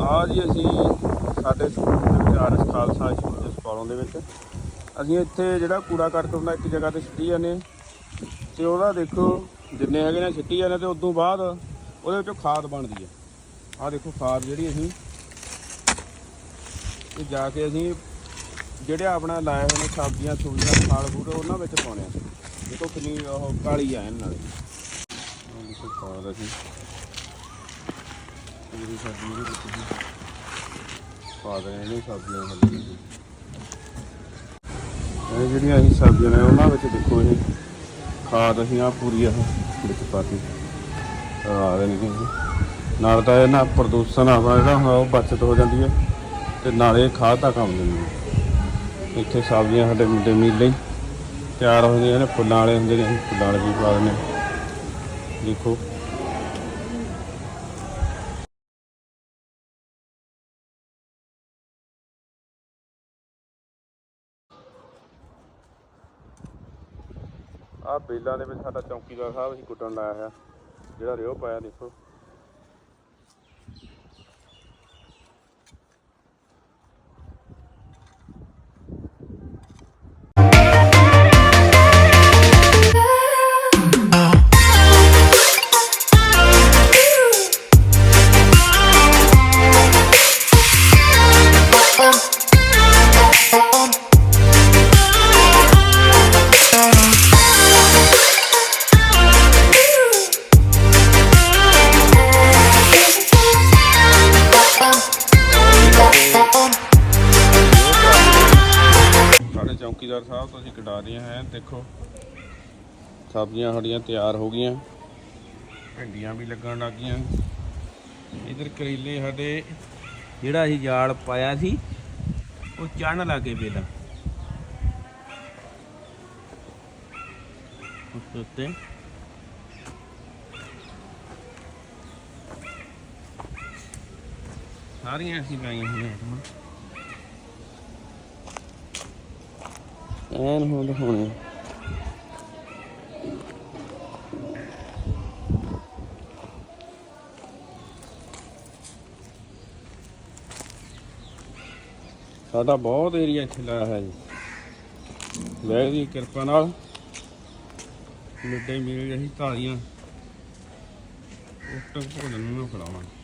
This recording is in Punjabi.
ਆ ਜੀ ਅਸੀਂ ਸਾਡੇ ਸਕੂਲ ਦੇ ਵਿੱਚ ਆਰਐਸ ਖਾਲਸਾ ਸਕੂਲ ਦੇ ਦੇ ਵਿੱਚ। ਅਸੀਂ ਇੱਥੇ ਜਿਹੜਾ ਕੂੜਾ ਕਰਕਟ ਹੁੰਦਾ, ਇੱਕ ਜਗ੍ਹਾ ਤੇ ਸਿੱਟੀ ਜਾਂਦੇ ਹਾਂ। ਤੇ ਉਹਦਾ ਦੇਖੋ, ਜਿੰਨੇ ਹੈਗੇ ਨੇ ਸਿੱਟੀ ਜਾਂਦੇ ਤੇ ਤੋਂ ਬਾਅਦ ਉਹਦੇ ਵਿੱਚੋਂ ਖਾਦ ਬਣਦੀ ਹੈ। ਆਹ ਦੇਖੋ ਖਾਦ ਜਿਹੜੀ ਅਸੀਂ ਤੇ ਜਾ ਕੇ ਅਸੀਂ ਜਿਹੜੇ ਆਪਣਾ ਲਾਏ ਹੋਏ ਨੇ ਸਬਜ਼ੀਆਂ ਸੁਬਜ਼ੀਆਂ ਫਲ ਫੂਟ ਉਹਨਾਂ ਵਿੱਚ ਪਾਉਣੇ ਆ। ਦੇਖੋ ਕਿੰਨੀ ਉਹ ਕਾਲੀ ਆ ਇਹਨਾਂ ਨਾਲੇ ਦੇਖੋ ਖਾਦ ਅਸੀਂ ਪੂਰੀ ਸਬਜ਼ੀ ਦੇ ਵਿੱਚ ਹੀ ਪਾ ਦੇਣੇ ਨੇ ਸਬਜ਼ੀਆਂ ਹੱਲੇ ਇਹ ਜਿਹੜੀਆਂ ਅਸੀਂ ਸਬਜ਼ੀਆਂ ਨੇ, ਉਹਨਾਂ ਵਿੱਚ ਦੇਖੋ ਇਹ ਖਾਦ ਅਸੀਂ ਆ ਪੂਰੀ ਆ ਵਿੱਚ ਪਾਤੀ। ਆ ਰਹੇ ਨੇ ਨਾਲ ਤਾਂ ਇਹ ਨਾ ਪ੍ਰਦੂਸ਼ਣ ਆਵਾ ਜਿਹੜਾ ਹੁੰਦਾ, ਉਹ ਬਚਤ ਹੋ ਜਾਂਦੀ ਹੈ ਤੇ ਨਾਲੇ ਖਾਦ ਤਾਂ ਕੰਮ ਦਿੰਦੀ ਹੈ ਇੱਥੇ ਸਬਜ਼ੀਆਂ ਸਾਡੇ ਮਿੱਡੇ ਮੀਲ ਲਈ ਤਿਆਰ ਹੋ ਜਾਂਦੀਆਂ ਨੇ, ਫੁੱਲਾਂ ਵਾਲੇ ਹੁੰਦੇ ਨੇ, ਅਸੀਂ ਫੁੱਲਾਂ ਵਾਲੇ ਵੀ ਪਾ ਦਿੰਦੇ ਦੇਖੋ। ਆ ਬੇਲਾਂ ਦੇ ਵਿੱਚ ਸਾਡਾ ਚੌਕੀਦਾਰ ਸਾਹਿਬ ਅਸੀਂ ਕੁੱਟਣ ਲਾਇਆ ਹੋਇਆ, ਜਿਹੜਾ ਰਿਓ ਪਾਇਆ ਦੇਖੋ। ਚੌਕੀਦਾਰ ਸਾਹਿਬ ਤੋਂ ਅਸੀਂ ਕਟਾ ਦੀਆਂ ਹੈ, ਦੇਖੋ। ਸਬਜ਼ੀਆਂ ਸਾਡੀਆਂ ਤਿਆਰ ਹੋ ਗਈਆਂ। ਭਿੰਡੀਆਂ ਵੀ ਲੱਗਣ ਲੱਗ ਗਈਆਂ। ਇਧਰ ਕਰੇਲੇ ਸਾਡੇ, ਜਿਹੜਾ ਅਸੀਂ ਜਾਲ ਪਾਇਆ ਸੀ, ਉਹ ਚੜਨ ਲੱਗੇ ਪਹਿਲਾਂ। ਉਸ ਉੱਤੇ। ਸਾਰੀਆਂ ਅਸੀਂ ਪਾਈਆਂ ਹੋਈਆਂ ਆਈਟਮਾਂ ਐਨ ਹੁਣ ਦਿਖਾਉਣੇ ਸਾਡਾ ਬਹੁਤ ਏਰੀਆ ਇੱਥੇ ਲਾਇਆ ਹੈ ਜੀ। ਵਾਹਿਗੁਰੂ ਦੀ ਕਿਰਪਾ ਨਾਲ। ਮਿੱਡੇ ਮੀਲ ਅਸੀਂ ਤਾਲੀਆਂ ਉੱਟਕ ਭੋਜਨ ਨੂੰ ਖਿਲਾਵਾਂਗੇ